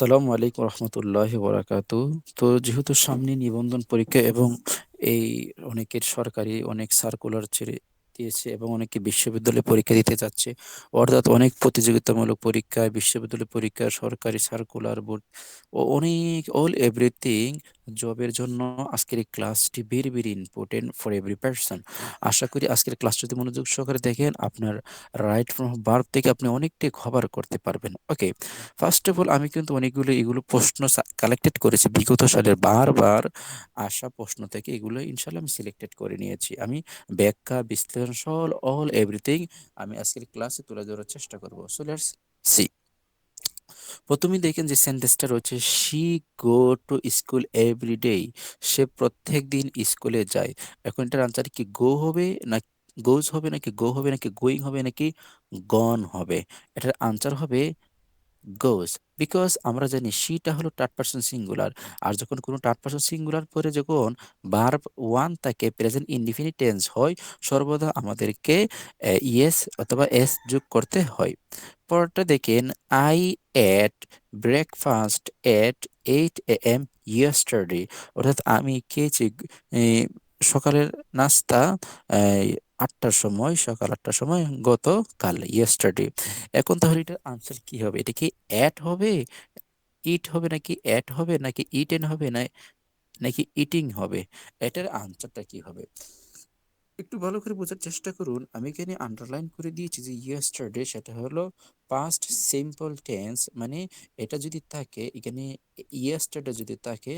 আসসালামু আলাইকুম রহমতুল্লাহ বরাকাতু তো যেহেতু সামনে নিবন্ধন পরীক্ষা এবং এই অনেকের সরকারি অনেক সার্কুলার ছেড়ে দিয়েছে এবং অনেকে বিশ্ববিদ্যালয়ে পরীক্ষা দিতে যাচ্ছে, অর্থাৎ অনেক প্রতিযোগিতামূলক পরীক্ষা, বিশ্ববিদ্যালয় পরীক্ষা, সরকারি সার্কুলার বোর্ড ও অনেক অল এভরিথিং জবের জন্য আজকের এই ক্লাসটি very very important for every person আশা করি আজকের ক্লাসটা যদি মনোযোগ সহকারে দেখেন, আপনার রাইট ফ্রম বার্থ থেকে আপনি অনেকটাই খবর করতে পারবেন। ওকে ফার্স্ট অফ অল আমি কিন্তু অনেকগুলো এগুলো প্রশ্ন কালেক্টেড করেছি। বিগত সালের বারবার আসা প্রশ্ন থেকে এগুলো ইনশাল্লাহ আমি সিলেক্টেড করে নিয়েছি। আমি ব্যাখ্যা, বিশ্লেষণ অল এভরিথিং আমি আজকের ক্লাসে তুলে ধরার চেষ্টা করব। সো লেটস সি প্রথমেই দেখেন যে সেন্টেন্সটা রয়েছে she go to school every day সে প্রত্যেক দিন স্কুলে যায়। এখন এটার আনসার কি গো হবে না গোজ হবে, নাকি গো হবে, নাকি গোয়িং হবে, নাকি গন হবে? এটার আনসার হবে গোজ বিকজ আমরা জানি সিটা হলো থার্ড পার্সন সিঙ্গুলার আর যখন কোনো থার্ড পার্সন সিঙ্গুলার পরে যখন ভার্ব ওয়ান তাকে প্রেজেন্ট ইনডিফিনিট টেন্স হয়, সর্বদা আমাদেরকে ইয়েস অথবা এস যোগ করতে হয়। পরটা দেখেন I ate breakfast at eight A M yesterday অর্থাৎ আমি খেয়েছি সকালের নাস্তা আটটার সময়, সকাল আটটার সময় গতকাল ইয়েস্টারডে এখন তাহলে এটার আনসার কি হবে? এটা কি অ্যাট হবে ইট হবে, নাকি অ্যাট হবে, নাকি ইটেন হবে, না, নাকি ইটিং হবে? এটার আনসারটা কি হবে? একটু ভালো করে বোঝার চেষ্টা করুন। আমি এখানে আন্ডারলাইন করে দিয়েছি যে ইয়েস্টারডে সেটা হলো পাস্ট সিম্পল টেন্স মানে এটা যদি থাকে, এখানে ইয়েস্টারডে যদি থাকে,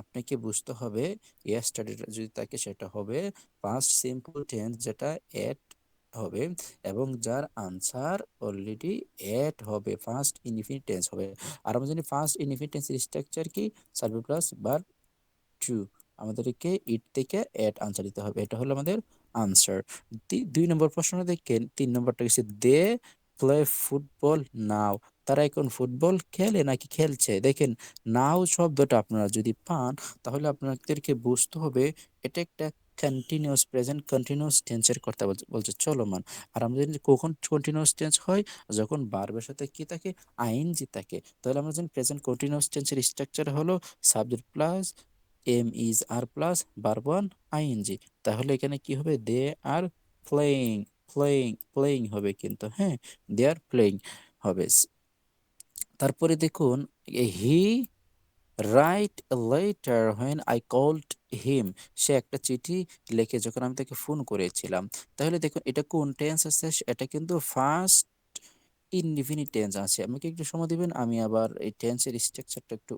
আপনাকে বুঝতে হবে ইয়েস্টারডে যদি থাকে সেটা হবে পাস্ট সিম্পল টেন্স যেটা এট হবে এবং যার আনসার অলরেডি এট হবে ফার্স্ট ইনফিনিট টেন্স হবে। আর আমরা জানি ফার্স্ট ইনফিনিট টেন্সের স্ট্রাকচার কি? সার্ভে প্লাস বার টু আমাদেরকে ইট থেকে এট আনসার দিতে হবে। এটা হলো আমাদের আনসার দুই নম্বর প্রশ্ন দেখেন, তিন নম্বরটা হচ্ছে দে প্লে ফুটবল নাও। তারা এখন ফুটবল খেলে নাকি খেলছে? দেখেন, নাও শব্দটা আপনারা যদি পান, তাহলে আপনাদেরকে বুঝতে হবে, এটা একটা কন্টিনিউস প্রেজেন্ট কন্টিনিউয়াস টেন্সের কথা বলছে চলমান। আর আমাদের কখন কন্টিনিউয়াস টেন্স হয়? যখন বারবার সাথে কি থাকে? আইনজি থাকে। তাহলে আমরা জানি প্রেজেন্ট কন্টিনিউয়াস টেন্সের স্ট্রাকচার হলো subject plus am is are plus verb one ING তাহলে এখানে কি হবে? They are playing playing playing হবে কিন্তু হ্যাঁ? দে আর প্লেইং হবে। তারপরে দেখুন he write letter when I called him সে একটা চিঠি লিখে যখন আমি তাকে ফোন করেছিলাম। তাহলে দেখুন, এটা কোন টেন্স আছে? এটা কিন্তু ফার্স্ট ইনডিফিনিট টেন্স আছে। আমাকে একটু সময় দিবেন, আমি আবার এই টেন্সের স্ট্রাকচারটা একটু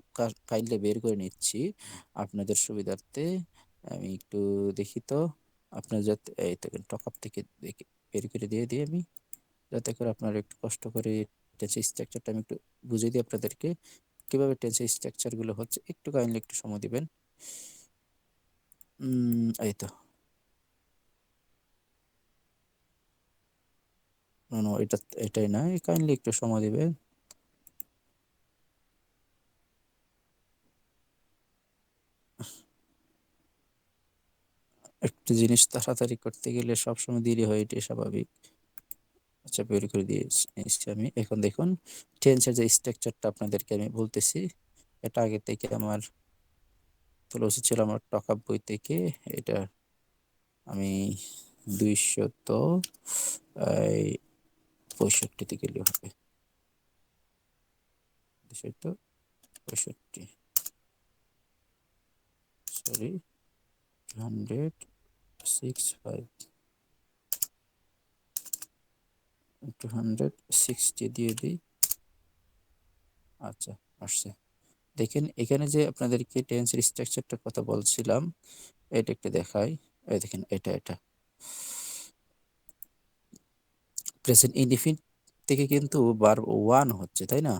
কাইন্ডলি বের করে নিচ্ছি। আপনাদের সুবিধার্থে আমি একটু দেখি তো, আপনার যাতে, এই তো টক আপ থেকে দেখি, বের করে দিয়ে দিই আমি। যাতে করে আপনারা একটু কষ্ট করে টেন্সের স্ট্রাকচারটা আমি একটু বুঝিয়ে দিই আপনাদেরকে। কীভাবে টেন্সের স্ট্রাকচারগুলো হচ্ছে, একটু কাইন্ডলি একটু সময় দিবেন। এই তো। নো এটা, এটাই না। কাইন্ডলি একটু সময় দিবে। একটা জিনিস তাড়াতাড়ি করতে গেলে সবসময় দেরি হয়, এটাই স্বাভাবিক। আচ্ছা বের করে দিয়ে এসছি আমি। এখন দেখুন টেন্সের যে স্ট্রাকচারটা আপনাদেরকে আমি বলতেছি, এটা আগে থেকে আমার তোলা ছিল আমার টকা বই থেকে। এটা আমি দুইশত পঁয়ষট্টিতে গেলে হবে। পঁয়ষট্টি। Sorry hundred six five two hundred sixty দিয়ে দিই। আচ্ছা আসছে। দেখেন, এখানে যে আপনাদেরকে টেন্সের স্ট্রাকচারটার কথা বলছিলাম, এটা একটু দেখাই। দেখেন, এটা এটা। প্রেজেন্ট ইনডিফিনিট থেকে কিন্তু বার ওয়ান হচ্ছে, তাই না?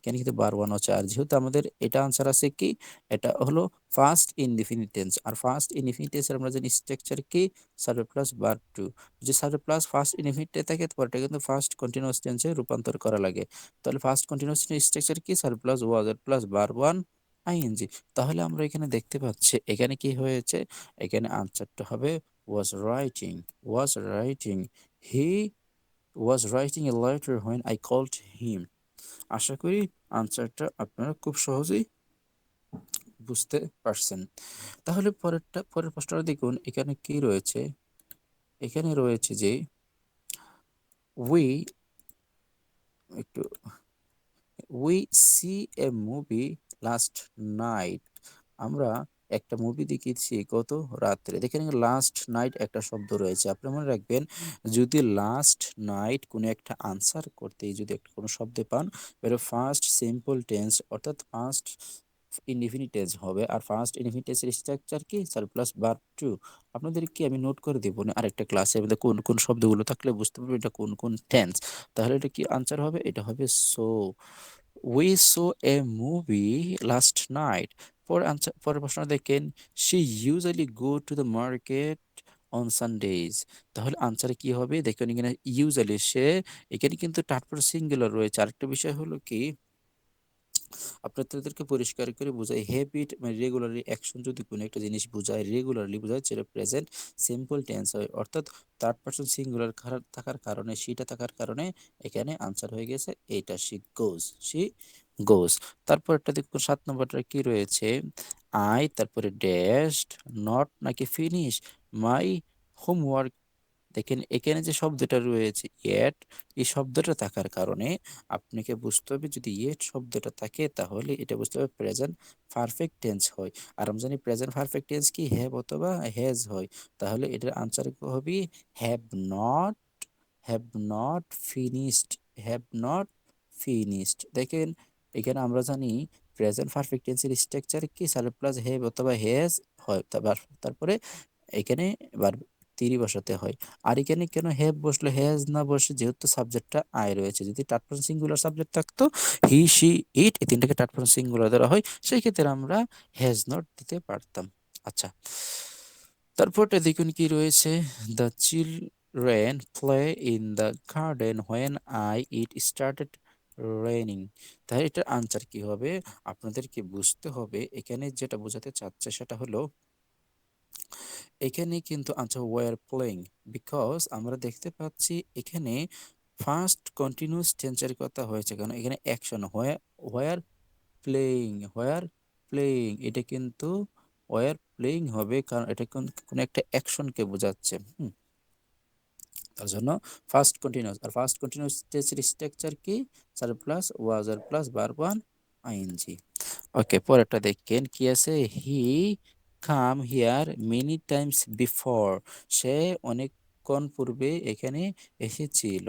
এখানে কিন্তু বার ওয়ান হচ্ছে? আর যেহেতু আমাদের এটা আনসার আছে কি? এটা হলো ফার্স্ট ইনডিফিনিট টেন্স আর ফার্স্ট ইনডিফিনিট টেন্সের আমরা জানি স্ট্রাকচার কি? সার্ভে প্লাস বার টু যদি সার্ভে প্লাস ফার্স্ট ইনডিফিনিট থাকে তারপর এটা কিন্তু ফার্স্ট কন্টিনিউয়াস টেন্সে রূপান্তর করা লাগে। তাহলে ফার্স্ট কন্টিনিউয়াস স্ট্রাকচার কি? Survey plus was are plus bar one ING তাহলে আমরা এখানে দেখতে পাচ্ছি, এখানে কি হয়েছে? এখানে আনসারটা হবে was writing was writing he was writing a letter when I called him আশা করি আনসারটা আপনারা খুব সহজেই বুঝতে পারছেন। তাহলে পরেরটা, পরের প্রশ্নটা দেখুন, এখানে কি রয়েছে? এখানে রয়েছে যে উই একটু we see a movie last night আমরা একটা মুভি দেখেছি গত রাত্রে। দেখেন লাস্ট নাইট একটা শব্দ রয়েছে। আপনি মনে রাখবেন, যদি লাস্ট নাইট কোনো একটা আনসার করতে, যদি একটা কোনো শব্দ পান এর ফার্স্ট সিম্পল টেন্স অর্থাৎ ফার্স্ট ইনডিফিনিট টেন্স হবে। আর ফার্স্ট ইনডিফিনিটেন্সের স্ট্রাকচার কি? সার প্লাস বার টু আপনাদেরকে আমি নোট করে দেবো না আরেকটা ক্লাসে মধ্যে কোন কোন শব্দগুলো থাকলে বুঝতে পারবে এটা কোন কোন টেন্স তাহলে এটা কি আনসার হবে? এটা হবে so we saw a movie last night পরে আনসার পরের প্রশ্ন দেখেন she usually go to the market on Sundays তাহলে আনসারে কি হবে? দেখুন এখানে ইউজুয়ালি সে, এখানে কিন্তু তারপর সিঙ্গুলার রয়েছে। আরেকটা বিষয় হলো কি আপনাদেরকে পরিষ্কার করে বোঝায় হ্যাবিট মানে রেগুলারলি অ্যাকশন যদি কোনো একটা জিনিস বোঝায় রেগুলারলি বোঝায়, সেটা প্রেজেন্ট সিম্পল টেন্স হয়। অর্থাৎ থার্ড পার্সন সিঙ্গুলার থাকার কারণে সেটা থাকার কারণে এখানে আনসার হয়ে গেছে এইটা শি গোজ শি গোজ তারপর একটা দেখুন, সাত নম্বরটা কি রয়েছে? আই তারপরে ড্যাশড নট নাকি ফিনিশ মাই হোমওয়ার্ক দেখেন, এখানে যে শব্দটা রয়েছে ইয়েট এই শব্দটা থাকার কারণে আপনাকে বুঝতে হবে, যদি ইয়েট শব্দটা থাকে, তাহলে এটা বুঝতে হবে প্রেজেন্ট পারফেক্ট টেন্স হয়। আর আমরা জানি প্রেজেন্ট পারফেক্ট টেন্স কি? হ্যাভ অথবা হ্যাজ হয়। তাহলে এটার আনসার হবে? Have not have not finished have not finished দেখেন এখানে আমরা জানি প্রেজেন্ট পারফেক্ট টেন্সের স্ট্রাকচার কি? সার প্লাস হ্যাভ অথবা হ্যাজ হয় তারপরে এখানে এবার তিরি বসাতে হয়। আর এখানে কেন হ্যাভ বসল হ্যাজ না বসে যেহেতু সাবজেক্টটা আয় রয়েছে। যদি টাট সিঙ্গুলার সাবজেক্ট থাকতো হি সি ইট এই তিনটাকে টাট সিঙ্গুলার ধরা হয় সেই ক্ষেত্রে আমরা হ্যাজ নট দিতে পারতাম। আচ্ছা তারপরটা দেখুন কি রয়েছে। The children play in the garden when I it started raining তাহলে এটার আনসার কি হবে? আপনাদেরকে বুঝতে হবে, এখানে যেটা বোঝাতে চাচ্ছে সেটা হলো, এখানে কিন্তু আনসার ওয়ার প্লেইং বিকজ আমরা দেখতে পাচ্ছি এখানে ফার্স্ট কন্টিনিউস টেন্সের কথা হয়েছে। কারণ এখানে action where playing where playing এটা কিন্তু ওয়ার প্লেইং হবে। কারণ এটা কোনো একটা অ্যাকশনকে বোঝাচ্ছে। হুম। তার জন্য ফার্স্ট কন্টিনিউস আর ফার্স্ট কন্টিনিউস টেন্সের স্ট্রাকচার কি? Sub plus was are plus bar one ING okay পরেরটা দেখেন কি আছে? He come here many times before সে অনেকক্ষণ পূর্বে এখানে এসেছিল।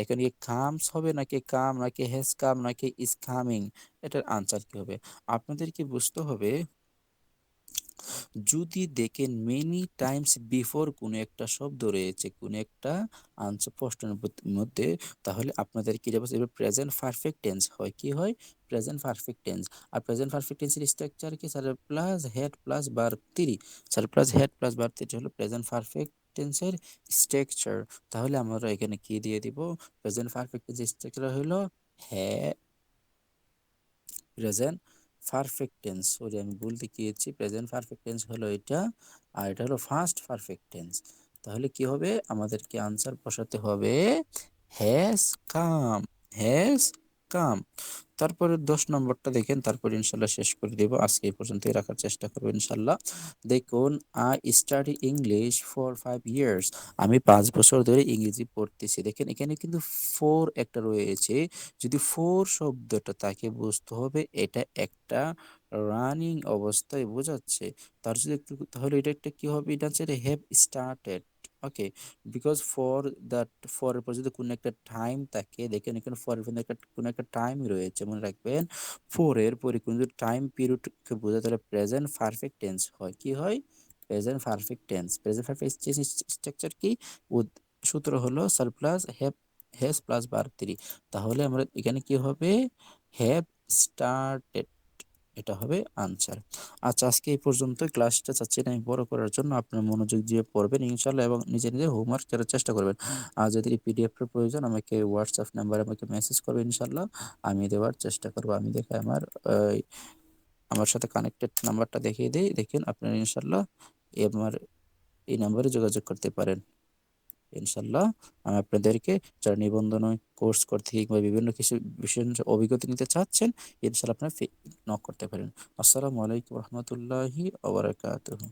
এখানে কি কামস হবে নাকি কাম নাকি হ্যাজ কাম নাকি ইজ কামিং এটার আনসার কি হবে? আপনাদের কি বুঝতে হবে? যদি দেখেন মেনি টাইমস বিফোর কোনো একটা শব্দ রয়েছে, কোনো একটা আনসার প্রশ্নের মধ্যে তাহলে আপনাদের কি যাবে প্রেজেন্ট পারফেক্ট টেন্স হয়। কি হয়? প্রেজেন্ট পারফেক্ট টেন্স আর প্রেজেন্ট পারফেক্ট টেন্সের স্ট্রাকচার কি? Sub plus had plus bar Tiri sir plus had plus বার তিরি হলো প্রেজেন্ট পারফেক্ট টেন্সের স্ট্রাকচার তাহলে আমরা এখানে কি দিয়ে দিব? প্রেজেন্ট পারফেক্ট টেন্সের স্ট্রাকচার হলো হ্যাঁ প্রেজেন্ট পারফেক্ট টেন্স সরি, আমি ভুল দেখিয়েছি। প্রেজেন্ট পারফেক্ট টেন্স হলো এটা, আর এটা হলো ফার্স্ট পারফেক্ট টেন্স তাহলে কি হবে? আমাদেরকে আনসার বসাতে হবে হ্যাজ কাম হ্যাজ কাম। তারপরে দশ নম্বরটা দেখেন, তারপর ইনশাল্লাহ শেষ করে দেব। আজকে এই পর্যন্তই রাখার চেষ্টা করব ইনশাল্লাহ। দেখুন I study English for five years আমি পাঁচ বছর ধরে ইংরেজি পড়তেছি। দেখেন, এখানে কিন্তু ফোর একটা রয়েছে। যদি ফোর শব্দটা তাকে বুঝতে হবে, এটা একটা রানিং অবস্থায় বোঝাচ্ছে। তার যদি একটু, তাহলে এটা একটা কি হবে? এটা হচ্ছে have started okay because for that for এর পর যদি কোনো একটা টাইম থাকে দেখেন এখানে ফর এর একটা কোনো একটা টাইম রয়েছে, মনে রাখবেন। ফর এর পরে কোনো যদি টাইম পিরিয়ডকে বোঝায়, তাহলে প্রেজেন্ট পারফেক্ট টেন্স হয়। কি হয়? Present perfect tense present perfect structure কি? সূত্র হলো sub plus have has plus bar three তাহলে আমরা এখানে কি হবে? হ্যাভ স্টার্টেড এটা হবে আনসার আচ্ছা আজকে এই পর্যন্ত ক্লাসটা চাচ্ছি না, আমি বড় করার জন্য আপনার মনোযোগ দিয়ে পড়বেন ইনশাল্লাহ এবং নিজে নিজে হোমওয়ার্ক করার চেষ্টা করবেন। আর যদি পিডিএফ এর প্রয়োজন, আমাকে হোয়াটসঅ্যাপ নাম্বারে আমাকে মেসেজ করবে ইনশাল্লাহ আমি দেওয়ার চেষ্টা করব। আমি দেখে আমার আমার সাথে কানেক্টেড নাম্বারটা দেখিয়ে দিই। দেখেন আপনারা ইনশাল্লাহ আমার এই নাম্বারে যোগাযোগ করতে পারেন। ইনশাল্লাহ, আমি আপনাদেরকে যারা নিবন্ধন কোর্স করতে কিংবা বিভিন্ন কিছু বিষয় অভিজ্ঞতা নিতে চাচ্ছেন, ইনশাল্লাহ আপনারা নক করতে পারেন। আসসালামু আলাইকুম রহমতুল্লাহি আবরাকাতুহু